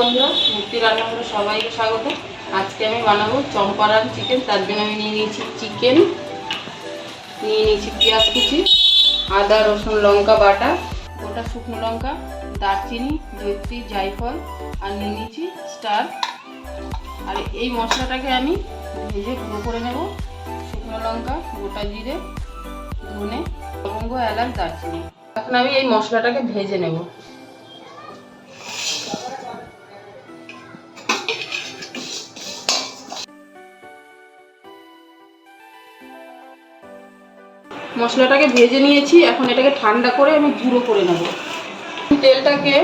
বন্ধুরা, মুক্তি রান্নাঘরে সবাইকে স্বাগত। আজকে আমি বানাবো চম্পারান চিকেন তার জন্য আমি নিয়ে নিয়েছি চিকেন নিয়ে নিয়েছি পেঁয়াজ কুচি, আদা, রসুন, লঙ্কা, বাটা, গোটা শুকনো লঙ্কা, দারচিনি জৈত্রী জায়ফল, আর নিয়ে নিয়েছি স্টার। আর এই মশলাটাকে আমি ভেজে গুঁড়ো করে নেব, শুকনো লঙ্কা, গোটা জিরে, ধনে, লবঙ্গ, এলাচ, দারচিনি। এখন আমি এই মশলাটাকে ভেজে নেব। মশলাটাকে ভেজে নিয়েছি, এখন এটাকে ঠান্ডা করে আমি গুঁড়ো করে নেব। তেলটাকে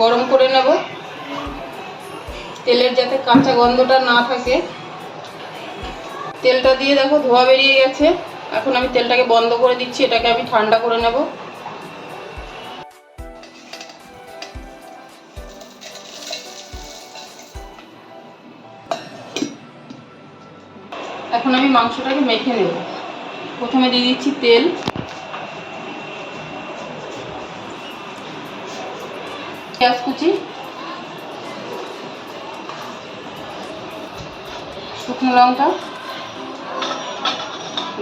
গরম করে নেব। তেলের যাতে কাঁচা গন্ধটা না থাকে। তেলটা দিয়ে দেখো ধোয়া বেরিয়ে গেছে। এখন আমি তেলটাকে বন্ধ করে দিচ্ছি, এটাকে আমি ঠান্ডা করে নেব। এখন আমি মাংসটাকে মেখে নেব। প্রথমে দিয়ে দিচ্ছি তেল। পেঁয়াজ কুচি। শুকনো লঙ্কা।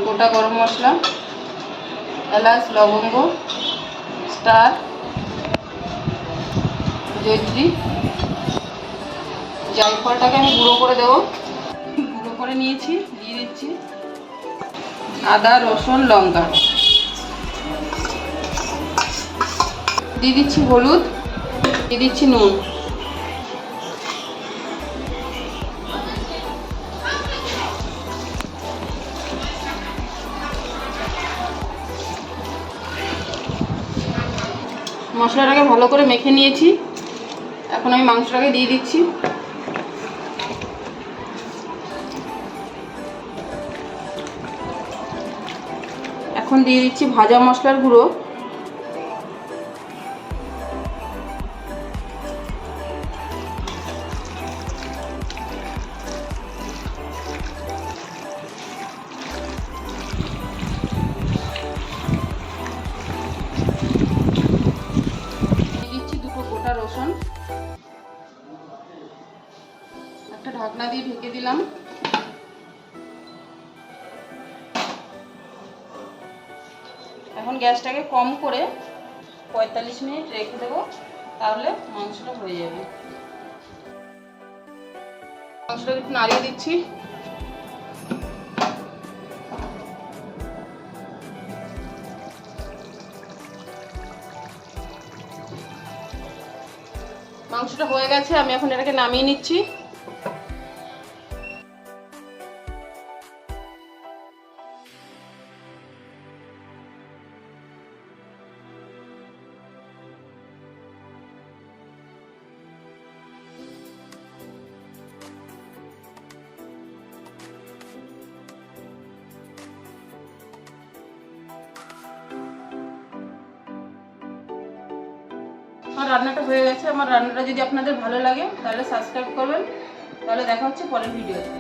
গোটা গরম মশলা। এলাচ, লবঙ্গ, স্টার জৈত্রী জায়ফলটাকে আমি গুঁড়ো করে দেবো। গুঁড়ো করে নিয়েছি, দিয়ে দিচ্ছি। আদা, রসুন, লঙ্কা। দিয়ে দিচ্ছি হলুদ, দিয়ে দিচ্ছি নুন। মশলাটাকে ভালো করে মেখে নিয়েছি। এখন আমি মাংসটাকে দিয়ে দিচ্ছি। এখন দিয়ে দিচ্ছি ভাজা মশলার গুঁড়ো। রসুন। একটা ঢাকনা দিয়ে ঢেকে দিলাম। এখন গ্যাসটাকে কম করে পঁয়তাল্লিশ মিনিট রেখে দেবো, তাহলে মাংসটা হয়ে যাবে। মাংসটা একটু নাড়িয়ে দিচ্ছি। মাংসটা হয়ে গেছে, আমি এখন এটাকে নামিয়ে নিচ্ছি। আমার রান্নাটা হয়ে গেছে। আমার রান্নাটা যদি আপনাদের ভালো লাগে, তাহলে সাবস্ক্রাইব করবেন। তাহলে দেখা হচ্ছে পরের ভিডিওতে